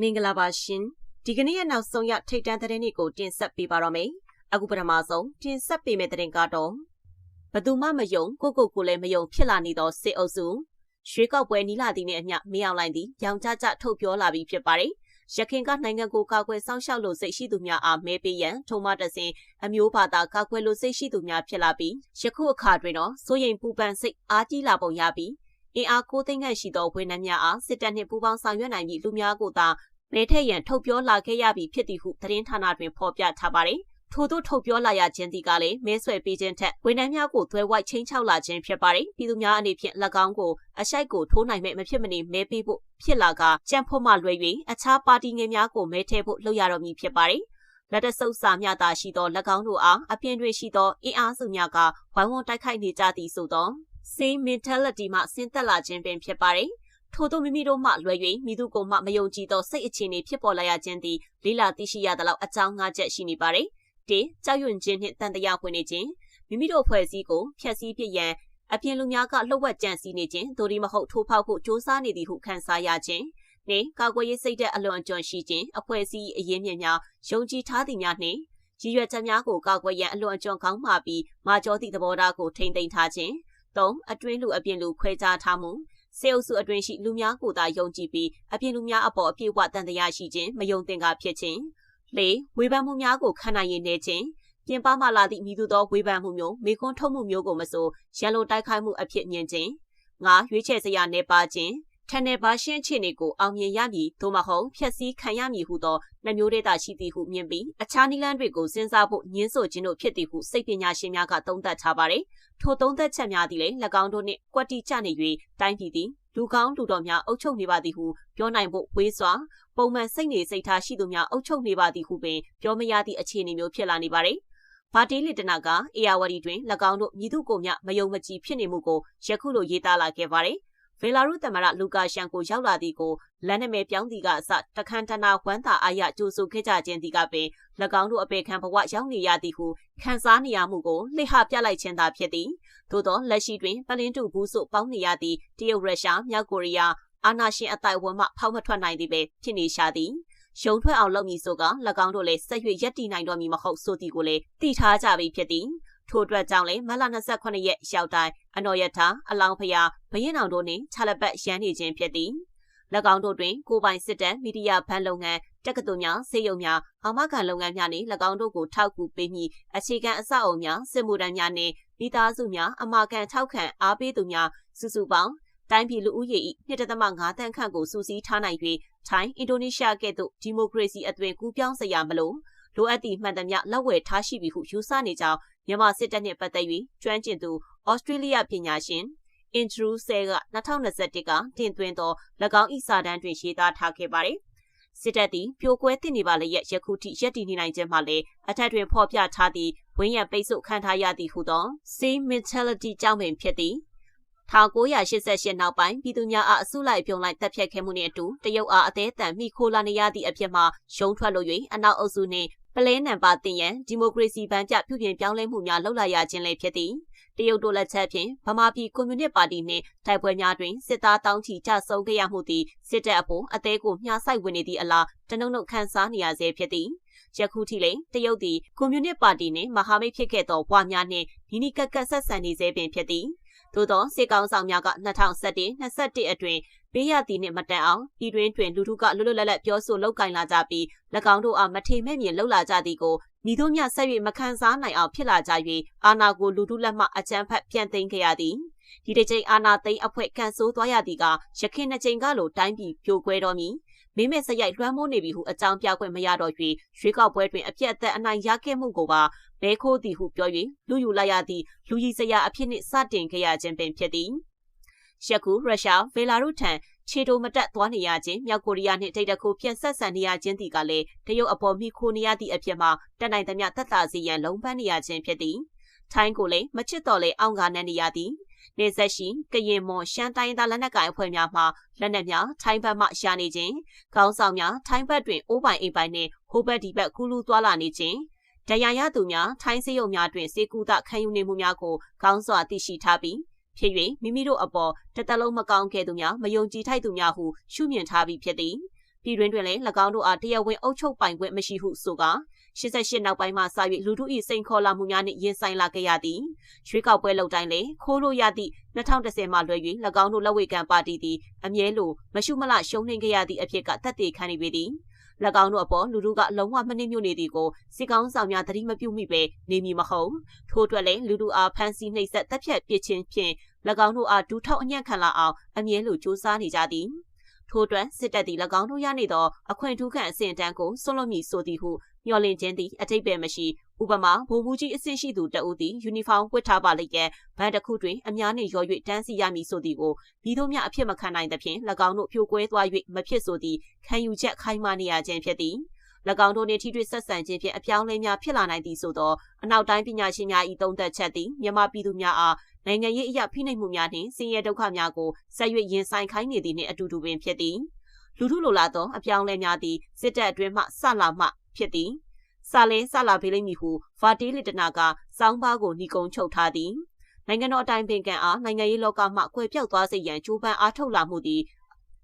မင်္ဂလာပါရှင်ဒီကနေ့ရဲ့နောက်ဆုံးရထိတ်တန့်သတင်းတွေကိုတင်ဆက်ပေးပါတော့မယ်အခုပထမဆုံးတင်ဆက်ပေးမယ့်သတင်းကတော့ဘသူမှမယုံကိုကိုကိုလည်းမယုံဖြစ်လာနေသောစစ်အုပ်စုရွှေကောက်ပွဲနီလာသည်နဲ့အမျှမင်းအောင်လိုင်းသည်ရောင်ကြကြထုတ်ပြောလာပြီးဖြစ်ပါတယ်ရခိုင်ကနိုင်ငံကိုကာကွယ်စောင့်ရှောက်လို့စိတ်ရှိသူများအားမဲပေးရန်ထုံမတဆင်အမျိုးဘာသာကာကွယ်လို့စိတ်ရှိသူများဖြစ်လာပြီးယခုအခါတွင်တော့စိုးရိမ်ပူပန်စိတ်အားကြီးလာပုံရပြီး အင်အားကိုသိန်းခန့်ရှိသောဝန်ထမ်းများအားစစ်တပ်နှင့်ပူးပေါင်းဆောင်ရွက်နိုင်ပြီးလူများကိုသာမဲထက်ရန်ထုတ်ပြောလာခဲ့ရပြီဖြစ်သည်ဟုသတင်းဌာနတွင်ဖော်ပြထားပါတယ်။ထို့သောထုတ်ပြောလာရခြင်းဒီကလည်းမဲဆွယ်ပေးခြင်းထက်ဝန်ထမ်းများကိုသွဲဝိုက်ချင်းချောက်လာခြင်းဖြစ်ပါတယ်။ပြည်သူများအနေဖြင့်၎င်းကိုအရှိုက်ကိုထိုးနိုင်မဲ့မဖြစ်မနေမဲပေးဖို့ဖြစ်လာကကြံ့ဖို့မှလွယ်၍အခြားပါတီငယ်များကိုမဲထည့်ဖို့လုပ်ရတော့မည်ဖြစ်ပါတယ်။လက်တဆုပ်စာမြတာရှိသော၎င်းတို့အားအပြင်တွင်ရှိသောအင်အားစုများကဝိုင်းဝန်းတိုက်ခိုက်နေကြသည်ဆိုသော same mentality မှဆင်းသက်လာခြင်းပင်ဖြစ်ပါတယ်။ထို့သောမိမိတို့မှလွယ်၍မိသူကိုမှမယုံကြည်သောစိတ်အခြေအနေဖြစ်ပေါ်လာရခြင်းသည်လေးလာသိရှိရသလောက်အကြောင်းငါးချက်ရှိနေပါတယ်။၁ကြောက်ရွံ့ခြင်းနှင့်တန်တရားဝင်နေခြင်းမိမိတို့ဖွဲ့စည်းကိုဖျက်ဆီးဖြစ်ရန်အပြင်လူများကလှုပ်ဝက်ကြံစည်နေခြင်းတို့ဒီမဟုတ်ထိုးဖောက်ဖို့စ조사နေသည်ဟုခံစားရခြင်းနှင့်ကာကွယ်ရေးစိတ်တဲ့အလွန်အကျွံရှိခြင်းအဖွဲ့အစည်းအရင်းမြစ်များယုံကြည်ထားသည်များနှင့်ရည်ရွယ်ချက်များကိုကာကွယ်ရန်အလွန်အကျွံကောင်းမှပြီးမာကျော်သည့်သဘောထားကိုထိမ့်သိမ်းထားခြင်း ၃အတွင်းလူအပြင်လူခွဲခြားထားမှုစေအုပ်စုအတွင်းရှိလူများကိုသာယုံကြည်ပြီးအပြင်လူများအပေါ်အပြည့်အဝတန်တရားရှိခြင်းမယုံသင်္ကာဖြစ်ခြင်း၄ဝေဖန်မှုများကိုခံနိုင်ရည်နေခြင်းပြင်ပမှလာသည့်မိသူသောဝေဖန်မှုမျိုးမိခွန်းထုတ်မှုမျိုးကိုမဆိုရန်လိုတိုက်ခိုက်မှုအဖြစ်မြင်ခြင်း၅ရွေးချယ်စရာနေပါခြင်းထန်နယ်ဘာရှင်းအခြေအနေကိုအောင်မြင်ရမည်သို့မဟုတ်ဖျက်ဆီးခံရမည်ဟုသောနှမျိုးဒေတာရှိသည်ဟုမြင်ပြီးအခြားနည်းလမ်းတွေကိုစဉ်းစားဖို့ညှင်းဆိုခြင်းတို့ဖြစ်သည်ဟုစိတ်ပညာရှင်များကသုံးသပ်ထားပါတယ်။ ထိုသုံးသပ်ချက်များသည်လည်း၎င်းတို့နှင့်ကွက်တိကျနေ၍တိုင်းပြည်သည်လူကောင်းလူတော်များအုပ်ချုပ်နေပါသည်ဟုပြောနိုင်ဖို့ဝေးစွာပုံမှန်စိတ်နေစိတ်ထားရှိသူများအုပ်ချုပ်နေပါသည်ဟုပင်ပြောမရသည့်အခြေအနေမျိုးဖြစ်လာနေပါတယ်။ဗာတီလီတနာကအေယာဝတီတွင်၎င်းတို့မြည်သူကိုမြမယုံမကြည်ဖြစ်နေမှုကိုယခုလိုရေးသားလာခဲ့ပါတယ်။ ဘယ်လာရုသမ္မတလူကာရှန်ကိုရောက်လာသည်ကိုလက်နမဲပြောင်းသည်ကအစတခန်းတနာဝမ်းသာအားရကြိုဆိုခဲ့ကြခြင်းသည်ကပင်၎င်းတို့အပေခံဘဝရောက်နေရသည်ဟုခံစားနေရမှုကိုလှိဟပြလိုက်ခြင်းသာဖြစ်သည်သို့သောလက်ရှိတွင်ပလင်းတူဘူးဆိုပေါင်းနေရသည့်တရုတ်ရုရှားမြောက်ကိုရီးယားအာနာရှင်အတိုက်အဝန်းမှဖောက်မထွက်နိုင်သည်ပဲဖြစ်နေရှာသည်ရုံထွက်အောင်လုပ်မည်ဆိုက၎င်းတို့လည်းဆက်ရွရက်တည်နိုင်တော်မူမဟုတ်ဆိုသည်ကိုလည်းသိထားကြပြီဖြစ်သည် ထို့အတွက်ကြောင့်လည်းမလ28ရက်ရောက်တိုင်းအနော်ရထာအလောင်းဖျားဘရင်အောင်တို့နှင့်ခြာလပတ်ရန်နေခြင်းဖြစ်သည်၎င်းတို့တွင်ကိုပိုင်စစ်တပ်မီဒီယာဘဏ်လုပ်ငန်းတက္ကသိုလ်များစေယုံများအာမခံလုပ်ငန်းများနှင့်၎င်းတို့ကိုထောက်ကူပေးမည်အခြေခံအဆောက်အအုံများစစ်မှုထမ်းများနှင့်မိသားစုများအမာခံထောက်ခံအားပေးသူများစုစုပေါင်းတိုင်းပြည်လူဦးရေ၏1.5တန်းခန့်ကိုစုစည်းထားနိုင်၍ထိုင်းအင်ဒိုနီးရှားကဲ့သို့ဒီမိုကရေစီအသွင်ကူးပြောင်းစရာမလိုလိုအပ်သည့်မှန်သမျှလက်ဝယ်ထားရှိပြီဟုယူဆနေကြောင်း မြန်မာစစ်တပ်နှင့်ပတ်သက်၍ကျွမ်းကျင်သူဩစတြေးလျပညာရှင်အင်ဒရူးဆဲက2021ကတင်သွင်းသော၎င်း၏စာတမ်းတွင်ရေးသားထားခဲ့ပါတယ်။စစ်တပ်သည်ပြိုကွဲတင်နေပါလျက်ယခုထိရက်တည်နေနိုင်ခြင်းမှလည်းအထက်တွင်ဖော်ပြထားသည့်ဝင်းရံပိတ်ဆို့ခံထားရသည်ဟုသော same mentality ကြောင့်ပင်ဖြစ်သည်1988နောက်ပိုင်းပြည်သူများအားအစုလိုက်ပြုံလိုက်တပ်ဖြတ်ခဲ့မှုနှင့်အတူတရုတ်အားအသေးအံမိခိုလာနေရသည့်အဖြစ်မှရုံးထွက်လို့၍အနောက်အုပ်စုနှင့် ပလဲနံပါတ်တင်ရန်ဒီမိုကရေစီဗန်းပြပြုပြင်ပြောင်းလဲမှုများလှုပ်လာရခြင်းလည်းဖြစ်သည်တရုတ်တို့လက်ချက်ဖြင့်ဗမာပြည်ကွန်မြူနစ်ပါတီနှင့်တိုက်ပွဲများတွင်စစ်သားတောင်းချီကြဆုံခဲ့ရမှုသည်စစ်တပ်အပေါ်အသေးကိုမျှဆိုင်ဝင်နေသည့်အလားတနုံနုံခန်းစားနေရဆဲဖြစ်သည်ယခုထိလည်းတရုတ်သည်ကွန်မြူနစ်ပါတီနှင့်မဟာမိတ်ဖြစ်ခဲ့သောဘွားများနှင့်နီနီကက်ကက်ဆက်ဆံနေစေပင်ဖြစ်သည်သို့သောစစ်ကောင်ဆောင်များက2021-21အတွင်း ပေးရသည်နှင့်မတန်အောင်ပြည်တွင်းတွင်လူထုကလွတ်လွတ်လပ်လပ်ပြောဆိုလုပ်ကင်လာကြပြီး၎င်းတို့အားမထေမဲ့မြင်လှုပ်လာကြသည်ကိုမိတို့မြဆက်၍မခံစားနိုင်အောင်ဖြစ်လာကြ၍အာနာကိုလူထုလက်မှအကြမ်းဖက်ပြန်သိမ်းခဲ့ရသည်ဒီတစ်ချိန်အာနာသိမ်းအဖွဲ့ကန်ဆိုးသွားရသည်ကရခင်နှစ်ချိန်ကလိုတိုင်းပြည်ပြိုကွဲတော်မူမိမဲ့စရိုက်လွှမ်းမိုးနေပြီဟုအကြောင်းပြခွင့်မရတော့၍ရွေးကောက်ပွဲတွင်အပြတ်အသက်အနိုင်ရခဲ့မှုကိုပါဘဲခိုးသည်ဟုပြော၍လူယူလိုက်ရသည့်လူကြီးစရာအဖြစ်နှင့်စတင်ခဲ့ရခြင်းပင်ဖြစ်သည် ယခုရုရှားဗေလာရုထံခြေတိုမတက်သွားနေရခြင်းမြောက်ကိုရီးယားနှင့်ဒိတ်တခုပြန်ဆက်ဆံနေရခြင်းဒီကလည်းတရုတ်အပေါ်မိခိုနေရသည့်အဖြစ်မှာတက်နိုင်သမျှသက်သာစေရန်လုံးပန်းနေရခြင်းဖြစ်သည်ထိုင်းကိုလည်းမချစ်တော်လေအောင်ကားနဲ့နေရသည်နေဆက်ရှိကရင်မွန်ရှမ်းတိုင်းသားလက်နက်ကိုင်အဖွဲ့များမှလက်နက်များထိုင်းဘက်မှရှာနေခြင်းခေါင်းဆောင်များထိုင်းဘက်တွင်အိုးပိုင်အိမ်ပိုင်နှင့်ဟိုဘက်ဒီဘက်ကူးလူသွားလာနေခြင်းတရားရသူများထိုင်းစေယုံများတွင်စေကူတာခံယူနေမှုများကိုခေါင်းစွာသိရှိထားပြီး ဖြစ်၍မိမိတို့အပေါ်တသက်လုံးမကောင်းခဲ့သူများမယုံကြည်ထိုက်သူများဟုရှုမြင်ထားပြီးဖြစ်သည်ပြည်တွင်းတွင်လည်း၎င်းတို့အားတရားဝင်အုပ်ချုပ်ပိုင်ခွင့်မရှိဟုဆိုကာ88နောက်ပိုင်းမှာစ၍လူထု၏စိန်ခေါ်လာမှုများနှင့်ရင်ဆိုင်လာခဲ့ရသည်ရွေးကောက်ပွဲလုပ်တိုင်းလည်းခိုးလို့ရသည့်2010မှလွှဲ၍၎င်းတို့လက်ဝဲကံပါတီသည်အမြဲလိုမရှုမလရှုံးနှင်းခဲ့ရသည့်အဖြစ်ကတက်တည်ခံနေပေသည်၎ င်းတို့အပေါ်လူထုကလုံးဝမနှိမ့်ညွတ်နေသည်ကိုစစ်ကောင်းဆောင်များသတိမပြုမိပဲနေမည်မဟုတ်ထို့အတွက်လည်းလူထုအားဖမ်းဆီးနှိပ်စက်တပ်ဖြတ်ပစ်ခြင်းဖြင့်၎င်းတို့အားဒူးထောက်အညံ့ခံလာအောင်အမြဲလိုစူးစမ်းနေကြသည်ထို့အတွက်စစ်တပ်သည်၎င်းတို့ရနေသောအခွင့်ထူးခံအစဉ်တန်းကိုဆွလွန်မည်ဆိုသည်ဟုမျှော်လင့်ခြင်းသည်အတိတ်ပဲမရှိ ဥပမာဗိုလ်မှူးကြီးအဆင့်ရှိသူတဦးသည်ယူနီဖောင်းဝတ်ထားပါလိမ့်ကဲဘန်တစ်ခုတွင်အများနှင့်ရော်၍တန်းစီရမည်ဆိုသည်ကိုပြီးတို့များအဖြစ်မခံနိုင်သဖြင့်၎င်းတို့ဖြိုကွဲသွား၍မဖြစ်ဆိုသည်ခံယူချက်ခိုင်မာနေရခြင်းဖြစ်သည်၎င်းတို့နှင့်ထိတွေ့ဆက်ဆံခြင်းဖြင့်အပြောင်းအလဲများဖြစ်လာနိုင်သည်ဆိုသောအနောက်တိုင်းပညာရှင်များ၏သုံးသပ်ချက်သည်မြန်မာပြည်သူများအားနိုင်ငံရေးအရာဖိနှိပ်မှုများနှင့်ဆင်းရဲဒုက္ခများကိုဆက်၍ရင်ဆိုင်ခိုင်းနေသည်နှင့်အတူတူပင်ဖြစ်သည်လူထုလိုလားသောအပြောင်းလဲများသည်စစ်တပ်အတွင်းမှဆလာမှဖြစ်သည် စာလဲဆလာပေးလိမ့်မည်ဟုဖာတီလီတနာကစောင်းပါးကိုညီကုံချုပ်ထားသည်နိုင်ငံတော်အတိုင်းပင်ခံအားနိုင်ငံရေးလောကမှကွယ်ပြောက်သွားစေရန်ကြိုးပမ်းအားထုတ်လာမှုသည်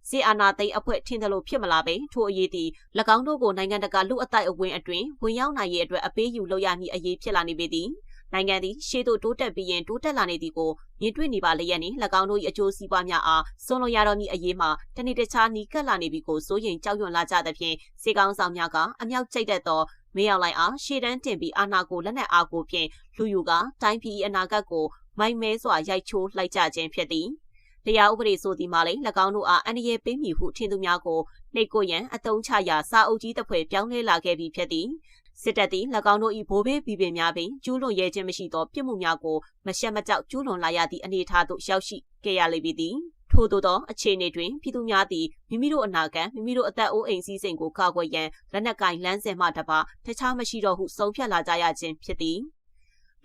စီအာနာသိအဖွဲ့ထင်တယ်လို့ဖြစ်မလားပဲထိုအရေးသည်၎င်းတို့ကိုနိုင်ငံတကာလူအတိုက်အဝင်းအတွင်ဝင်ရောက်နိုင်ရေးအတွက်အပေးယူလုပ်ရမည့်အရေးဖြစ်လာနေပေသည်နိုင်ငံသည်ရှေ့သို့တိုးတက်ပြီးရင်တိုးတက်လာနေသည်ကိုမြင်တွေ့နေပါလျက်နှင့်၎င်းတို့၏အကျိုးစီးပွားများအားဆွန်လွန်ရတော်မူအရေးမှာတနေ့တခြားနီးကပ်လာနေပြီကိုစိုးရိမ်ကြောက်ရွံ့လာကြသဖြင့်စေကောင်းဆောင်များကအမြောက်ကျိတ်တဲ့သော မေရောက်လိုက်အားရှေ့တန်းတင်ပြီးအာနာကိုလက်နက်အားကိုဖြင့်လူယူကတိုင်းပြည်အနာဂတ်ကိုမိုက်မဲစွာရိုက်ချိုးလိုက်ကြခြင်းဖြစ်သည်တရားဥပဒေဆိုသည်မှာလည်း၎င်းတို့အားအန္တရာယ်ပေးမည်ဟုထင်သူများကိုနှိတ်ကိုရန်အတုံးချရာစာအုပ်ကြီးတစ်ဖွဲ့ပြောင်းလဲလာခဲ့ပြီးဖြစ်သည်စစ်တပ်သည်၎င်းတို့၏ဘိုးဘေးပြည်ပင်များပင်ကျူးလွန်ရဲခြင်းမရှိသောပြစ်မှုများကိုမရှက်မကြောက်ကျူးလွန်လာရသည့်အနေအထားသို့ရောက်ရှိခဲ့ရလေပြီသည် ထို့သောသောအခြေအနေတွင်ပြည်သူများသည်မိမိတို့အနာဂတ်မိမိတို့အသက်အိုးအိမ်စည်းစိမ်ကိုကာကွယ်ရန်လက်နက်ကင်လမ်းစဉ်မှတပါတခြားမရှိတော့ဟုဆုံးဖြတ်လာကြရခြင်းဖြစ်သည်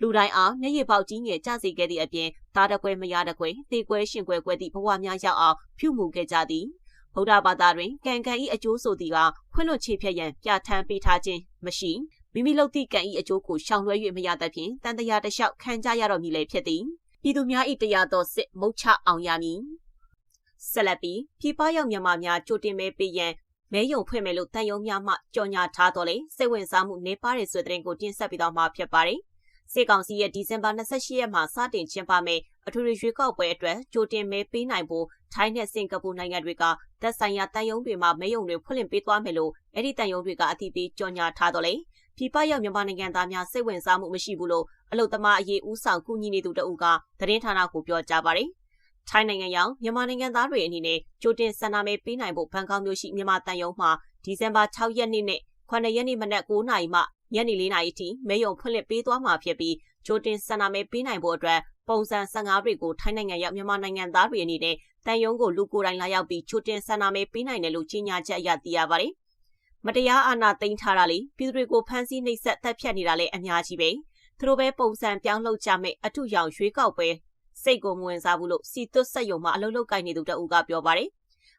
လူတိုင်းအားမျက်ရည်ပေါက်ကြီးငယ်ကြစေခဲ့သည့်အပြင်သားတကွဲမရတကွဲသေကွဲရှင်ကွဲကွဲသည့်ဘဝများရောက်အောင်ပြုမှုခဲ့ကြသည်ဗုဒ္ဓဘာသာတွင်ကံကံဤအကျိုးဆိုသည်ကခွင့်လွှတ်ချေဖြတ်ရန်ပြဋ္ဌာန်းပေးထားခြင်းမရှိမိမိလုပ်သည့်ကံဤအကျိုးကိုရှောင်လွှဲ၍မရသဖြင့်တန်တရားတလျှောက်ခံကြရတော့မည်လေဖြစ်သည်ပြည်သူများဤတရားသောစစ်မုတ်ချအောင်ရမည် ဆက်လက်ပြီးပြည်ပရောက်မြန်မာများကြိုတင်မဲပေးရန်မဲယုံဖွင့်မယ်လို့တန်ယုံများမှကြော်ညာထားတော့လေစိတ်ဝင်စားမှုနေပါတဲ့ဆိုတဲ့တင်ကိုတင်ဆက်ပြီးတော့မှာဖြစ်ပါတယ်စေကောင်စီရဲ့ဒီဇင်ဘာ28ရက်မှာစတင်ကျင်းပမယ့်အထွေထွေရွေးကောက်ပွဲအတွက်ကြိုတင်မဲပေးနိုင်ဖို့ထိုင်းနဲ့စင်ကာပူနိုင်ငံတွေကသက်ဆိုင်ရာတန်ယုံတွေမှာမဲယုံတွေဖွင့်လှစ်ပေးသွားမယ်လို့အဲ့ဒီတန်ယုံတွေကအသိပေးကြော်ညာထားတော့လေပြည်ပရောက်မြန်မာနိုင်ငံသားများစိတ်ဝင်စားမှုမရှိဘူးလို့အလုသမားအရေးဦးဆောင်ကူညီနေသူတအူကသတင်းဌာနကိုပြောကြားပါတယ်။ ထိုင်းနိုင်ငံရောက်မြန်မာနိုင်ငံသားတွေအနေနဲ့ကြိုတင်ဆန္ဒမဲပေးနိုင်ဖို့ဘန်ကောက်မြို့ရှိမြန်မာတန်ယုံမှာဒီဇင်ဘာ6ရက်နေ့နဲ့9ရက်နေ့မနက်9နာရီမှညနေ4နာရီထိမဲယုံဖွင့်လှစ်ပေးသွားမှာဖြစ်ပြီးကြိုတင်ဆန္ဒမဲပေးနိုင်ဖို့အတွက်ပုံစံ15တွေကိုထိုင်းနိုင်ငံရောက်မြန်မာနိုင်ငံသားတွေအနေနဲ့တန်ယုံကိုလူကိုယ်တိုင်လာရောက်ပြီးချိုတင်ဆန္ဒမဲပေးနိုင်တယ်လို့ကြေညာချက်အရသိရပါတယ်။မတရားအာဏာသိမ်းထားတာလေပြည်သူတွေကိုဖမ်းဆီးနှိပ်စက်တပ်ဖြတ်နေတာလည်းအများကြီးပဲသူတို့ပဲပုံစံပြောင်းလုပ်ကြမယ်အထုရောင်ရွေးကောက်ပွဲ စိတ်ကိုမဝင်စားဘူးလို့စီသွတ်ဆက်ယုံမှာအလုပ်လုပ်ကိုင်နေသူတအူကပြောပါတယ်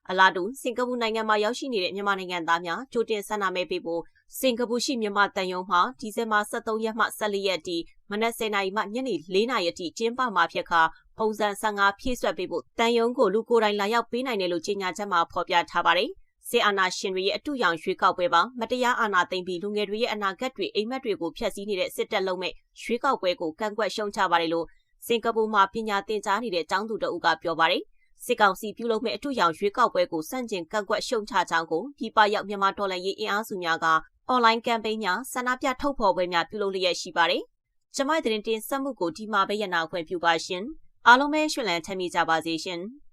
အလားတူစင်ကာပူနိုင်ငံမှာရောက်ရှိနေတဲ့မြန်မာနိုင်ငံသားများကြိုတင်ဆန္ဒမဲပေးဖို့စင်ကာပူရှိမြန်မာတန်ယုံမှာဒီဇင်ဘာ23ရက်မှ14ရက်ထိမနက်10:00နာရီမှညနေ4:00နာရီအထိကျင်းပမှာဖြစ်ခါပုံစံ15ဖြည့်ဆွတ်ပေးဖို့တန်ယုံကိုလူကိုယ်တိုင်လာရောက်ပေးနိုင်တယ်လို့ကြေညာချက်မှာဖော်ပြထားပါတယ်။စစ်အာဏာရှင်တွေရဲ့အတူရောင်ရွေးကောက်ပွဲပါမတရားအာဏာသိမ်းပြီးလူငယ်တွေရဲ့အနာဂတ်တွေအိမ်မက်တွေကိုဖျက်ဆီးနေတဲ့စစ်တပ်လုံးမဲ့ရွေးကောက်ပွဲကိုကန့်ကွက်ရှုံချပါတယ်လို့ စင်ကာပူမှာပညာသင်ကြားနေတဲ့ကျောင်းသူတအုပ်ကပြောပါတယ်စစ်ကောင်စီပြုလုပ်မဲ့အထူးရောင်ရွေးကောက်ပွဲကိုစန့်ကျင်ကန့်ကွက်ရှုံချကြောင်းကိုပြည်ပရောက်မြန်မာတော်လှန်ရေးအင်အားစုများကအွန်လိုင်းကမ်ပိန်းများဆန္ဒပြထုတ်ဖော်ပွဲများပြုလုပ်လျက်ရှိပါတယ်။ကျမတို့တင်တင်ဆက်မှုကိုဒီမှာပဲရနာခွင့်ပြုပါရှင်။အားလုံးပဲရှင်လန်းထမ်းမိကြပါစေရှင်။